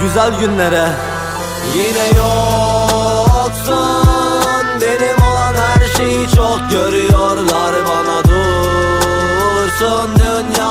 Güzel günlere Yine yoksun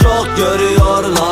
çok görüyorlar